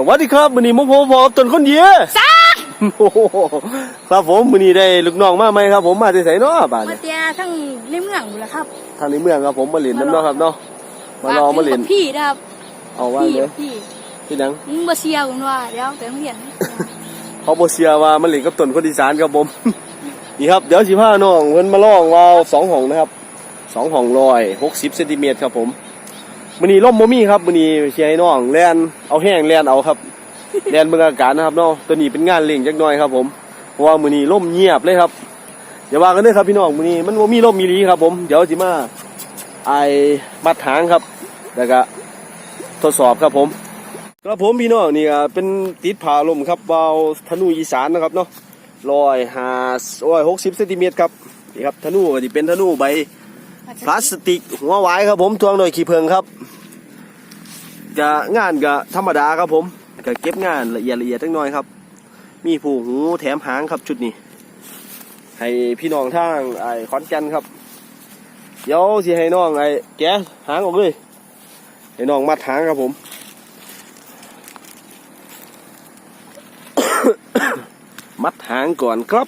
สวัสดีครับมื้อนี้มุกผมพบต้นคนเดียจ้าโอ้โหครับผมมื้อนี้ได้ลูกน้องมาไหมครับ ผมมาที่ไสเนาะบ้านมาเนี่ยเตียทั้งในเมืองอยู่แล้วครับทางในเมืองครับผมมาเล่นน้ำเนาะครับเนาะมารอมาเล่นฝกถึงกับพี่นะครับเอาว่าพี่เลยพี่พี่หนังมึงมาเชียร์ผมว่าเดี๋ยวไปโรงเรียนเขาบ่เชื่อว่ามันเล่นกับต้นคนอีสานครับผม นี่ครับเดี๋ยวสิพาน้องเพิ่นมาลองวาวสองห้องนะครับสองห้องร้อยหกสิบเซนติเมตรครับผม มื้อนี้ล่มบ่มีครับมื้อนี้สิให้น้องแลนเอาแห้งแลนเอาครับแลนเบิ่งอากาศนะครับเนาะตัวนี้เป็นงานเล่งจักหน่อยครับ ผมเพราะว่ามื้อนี้ล่มเงียบเลยครับอย่าว่ากันเด้อครับพี่น้องมื้อนี้มันบ่มีล่มมีลีครับ ผมเดี๋ยวสิมาไอมัดหางครับแล้วก็ทดสอบครับผมครับผมพี่น้องนี่เป็นติดผาลมครับวาธนูอีสานนะครับเนาะร้อยห้าร้อยหกสิบเซนติเมตรครับนี่ครับธนูก็จะเป็นธนูใบพลาสติกหัวไว้ครับผมทวงหน่อยขี้เพิงครับ ก็งานก็ธรรมดาครับผมก็เก็บงานละเอียดละเอียดจังน้อยครับ มีผูกหูแถมหางครับชุดนี้ ให้พี่น้องทางไอ้ขอนแก่นครับ เดี๋ยวสิให้น้องไอ้แกหางออกเลยให้น้องมัดหางครับผมมัดหางก่อนครับ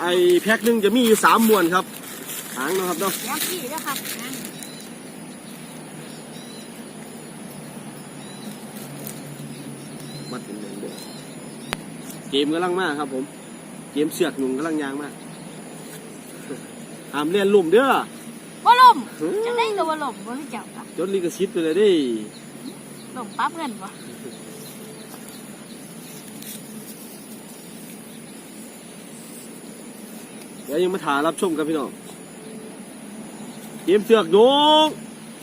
ไอแพ็คหนึ่งจะมีอยู่สามมวนครับ หางนะครับเนาะแล้วพี่นะครับมัดเป็นหนึ่งเดียวเกมกำลังมากครับ ผม เกมเสือกหนุ่มกำลังยางมากหามเรียนลุ่มเด้อบ่ลมจะได้กับบ่ลมบ่รู้จักครับจดลิขสิทธิ์ไปเลยดิลมปั๊บเงินบ่เดี๋ยวยังมาถ่ายรับชมกันพี่น้อง เกมเสือกหนุ่ม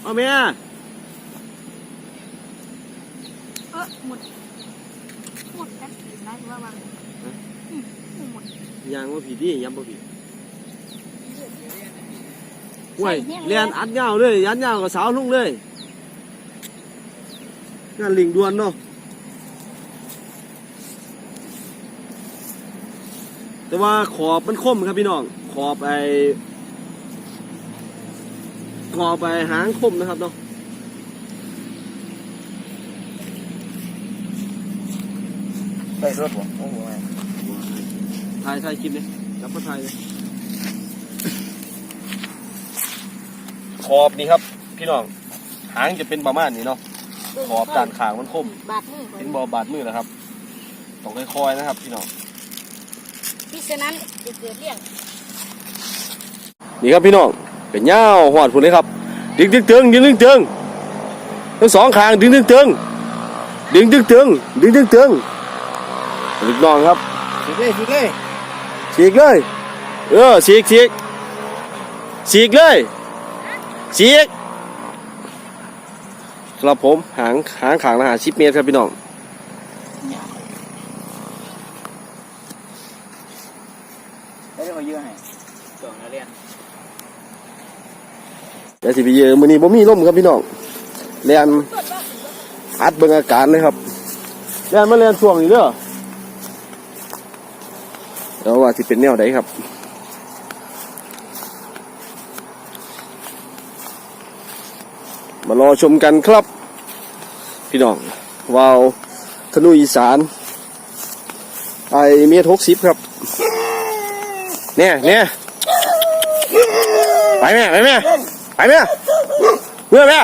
เอาแม่เออหมดหมดกันได้ว่าบางอืมหมดยางว่าผีดิย้ำว่าผีห่วยเรียนอัดเงาเลยยันเงากับสาวลุงเลยงานลิงดวนเนาะแต่ว่าขอบมันคมครับพี่น้อง ขอบไอ ขอบไอหางคมนะครับเนาะได้รถบ่โอ้โหถ่ายถ่ายคลิปเลยจับมาถ่ายเลยขอบนี่ครับ พี่น้อง หางจะเป็นประมาณนี้เนาะ ขอบด้านข้างมันคม บาดมือเป็นบอบาดมือนะครับ ต้องค่อยๆนะครับ พี่น้องพี่ฉะนั้นจะเกิดเรื่องนี่ครับพี่น้อง เป็นย่าวหอดผุนเลยครับ ดึงดึงเตืองดึงดึงเตืองทั้งสองข้างดึงดึงเตืองดึงดึงเตืองดึงดึงเตืองลูกน้องครับสุดเลยสุดเลยฉีกเลยเออฉีกฉีกฉีกเลยฉีกครับผมหางหางขางละหาชิปเมตรครับพี่น้องได้เขาเยอะให้สองนักเรียน เดี๋ยวสิไปเยอะมือนี้บ่มีลมครับพี่น้องเรียนอัดเบิ่งอาการเลยครับเรียนมาเรียนช่วงนี้เด้อเดี๋ยวว่าสิเป็นแนวใดครับมารอชมกันครับ พี่น้องวาวธนูอีสานไอเมียทกสิบครับเนี่ยเนี่ยไปแม่ไปแม่ ไปแม่เมื่อแม่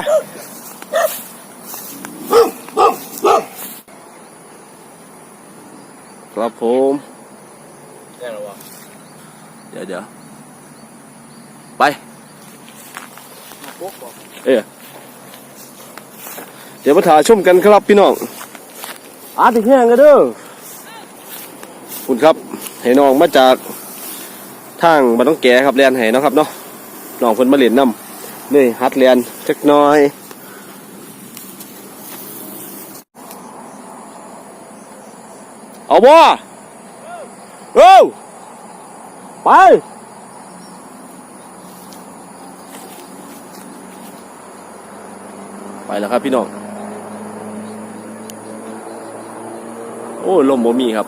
ครับผมได้หรอวะเดี๋ยวเดี๋ยวไปมาปุ๊บบ่เออเดี๋ยวมาถ่ายชมกันครับพี่น้องอาร์ติแห้งกันเด้อคุณครับให้น้องมาจากทางบ้านต้องแก่ครับเรียนให้เนาะครับเนาะน้องเพิ่นมาเรียนนำ เลยฮัดเรียนจักหน้อยเอาบ่เอ้ไปไปแล้วครับพี่น้อง โอ้ลมบ่มีครับ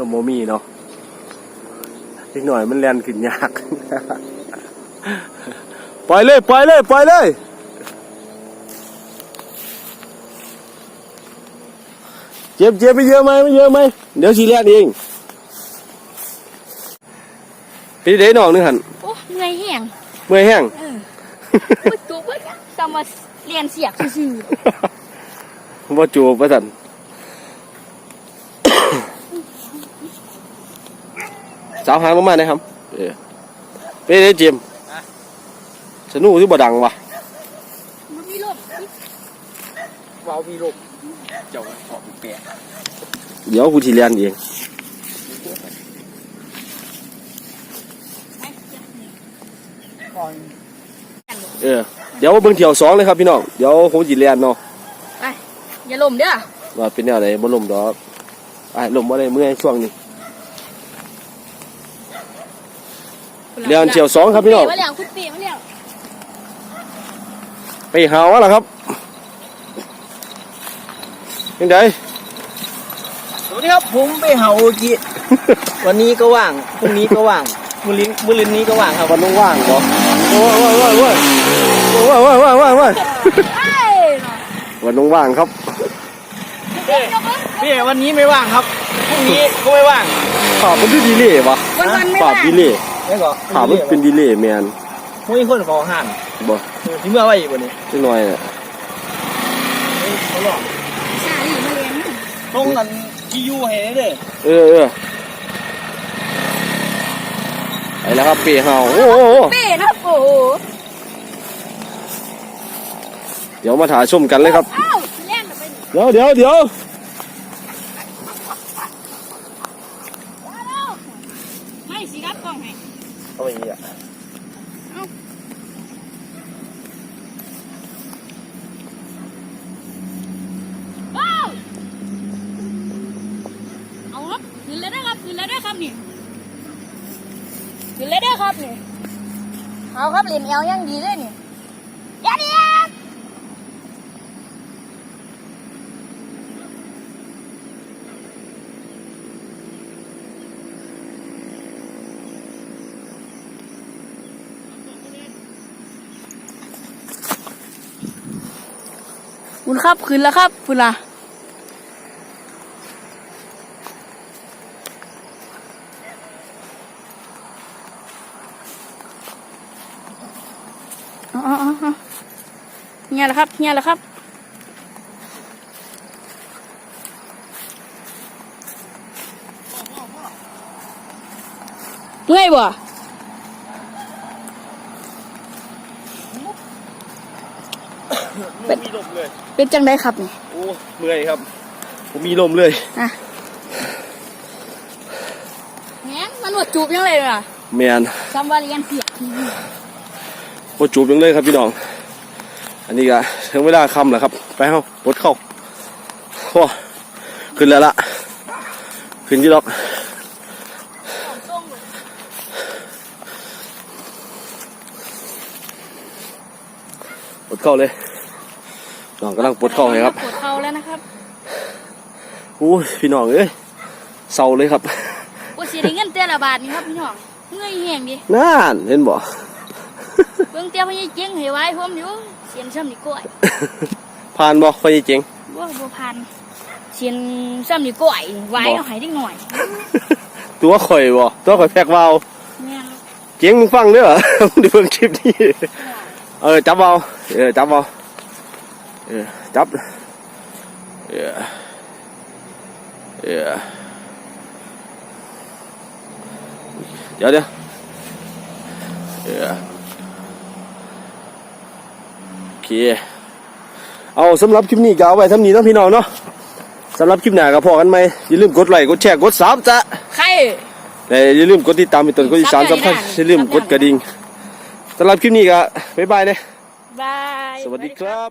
ลมโมมีเนาะอีกหน่อยมันแลนขึ้นยาก ปล่อยเลยปล่อยเลยปล่อยเลยเจ็บเจ็บไปเยอะไหมไม่เยอะไหมเดี๋ยวสีแรกเองพี่เด้น้องนึงหันโอ้เหนื่อยแห้งเมื่อยแห้งเอออุ้ยตัวเบิ้ลตามมาเรียนเสียกซื่อว่าจูบว่าสันาวหางลงมานะครับเออไปได้เจมส์สนุกที่บ่ดังวะๆมันมีลมว้าวพี่ลูกเจ้าขอบแปะเดี๋ยวกูทีเรียนเองไปเสียกนี่ก่อนกันเลยเออเดี๋ยวเบิ่งเที่ยวสองเลยครับพี่น้องเดี๋ยวผมจีเรียนเนาะไปอย่าลมเด้อว่าเป็นแนวไหนบ่ลมดอกไอ้ายลมบ่ได้เมื่อยช่วงนี้ เรียนเที่ยวสองครับพี่น้องมาแล้วคุณปีมาแล้วไปหาวะล่ะครับยังไงสวัสดีครับผมไปเห่าเมื่อกี้วันนี้ก็ว่างพรุ่งนี้ก็ว่างมื้อลิ้นมื้อลิ้นนี้ก็ว่างครับวันว่างๆบ่โอ้ยโอ้ยโอ้ยโอ้ยโอ้ยโอ้ยโอ้ยโอ้ยโอ้ยไอ้เนาะวันว่างๆครับพี่วันนี้ไม่ว่างครับพรุ่งนี้ก็ไม่ว่างข่าวมันคือดีเลย์วะวันวันๆไม่ข่าวว่างดีเลย์ ไม่ก็ข่าวมันเป็นดีเลย์แมนพรุ่งนี้คนขอห้ามบ่ที่เมื่อไว้อีกวันนี้จังหน่อยน่ะเขาหลอกชาลีมาเรียนต้องกันที่อยู่ให้ได้เด้อเออเออไปแล้วครับเปียเฮาโอ้โหเป้นะโอ้โหเดี๋ยวมาถ่ายชมกันเลยครับอ้าวแล่นไปนี่เดี๋ยวเดี๋ยวเดี๋ยวว้าวไม่สิรับกล้องให้ เอาอย่างนี้อะ ว้าวเอา ครับขึ้นเลยนะครับขึ้นเลยนะครับนี่ขึ้นเลยเด้ครับนี่เอาครับเหรียญเอลยังดีเลยนี่ยัดยียดคุณครับขึ้นแล้วครับคุณล่ะ อ๋ออ๋ออ๋อ เนี่ยแหละครับเนี่ยแหละครับเมื่อยบ่เป็นมีลมเลย เป็นจังได้ครับนี่โอ้เมื่อยครับ ผมมีลมเลยอะแหมมันหนวดจูบยังเลยอะแมนจำว่าเรียนเสียที วีโอจูบยังเลยครับพี่น้อง อันนี้ก็ถึงเวลาคำแล้วครับ ไปเฮาปดเข้าโอ้ขึ้นแล้วล่ะขึ้นที่ดอกส่งปดเข้าเลยน้องกำลังปดเข้าให้ครับปวดเข่าแล้วนะครับโอ้ยพี่น้องเอ้ยเศร้าเลยครับว่าเสีได้เงินแต่ละบาทนี่ครับพี่น้องเมื่อยแห้งดิน่นเห็นบ่ บิ่งเตี้ยพญาเจ๊งให้ไว้ผมอยู่เสียนซ้ำนี่ก้อยผ่านบ่ไฟเจ๋งบ่บ่พันเสียนซ้ำนี่ก้อยไว้เอาให้เด็กหน่อยตัวข่อยบ่ตัวข่อยแพกวาวแม่นเจ๋งมึงฟังเด้อ มึงดูเบิ่งคลิปนี้เออจับเอาเออจับเอาเออจับเออเออเดี๋ยวเดี๋ยวเออโอ เคเอาสำหรับคลิปนี้ก็เอาไว้ทำนี้เนาะพี่น้องเนาะสำหรับคลิปหน้าก็พอกันไหมอย่าลืมกดไลค์กดแชร์กดซับจ้ะใครแต่อย่าลืมกดติดตามเป็นต้นกดติดตามซับสำคัญใหญ่นะอย่าลืมกดกระดิ่งสำหรับคลิปนี้ก็บ๊ายบายเลยบาย สวัสดีครับ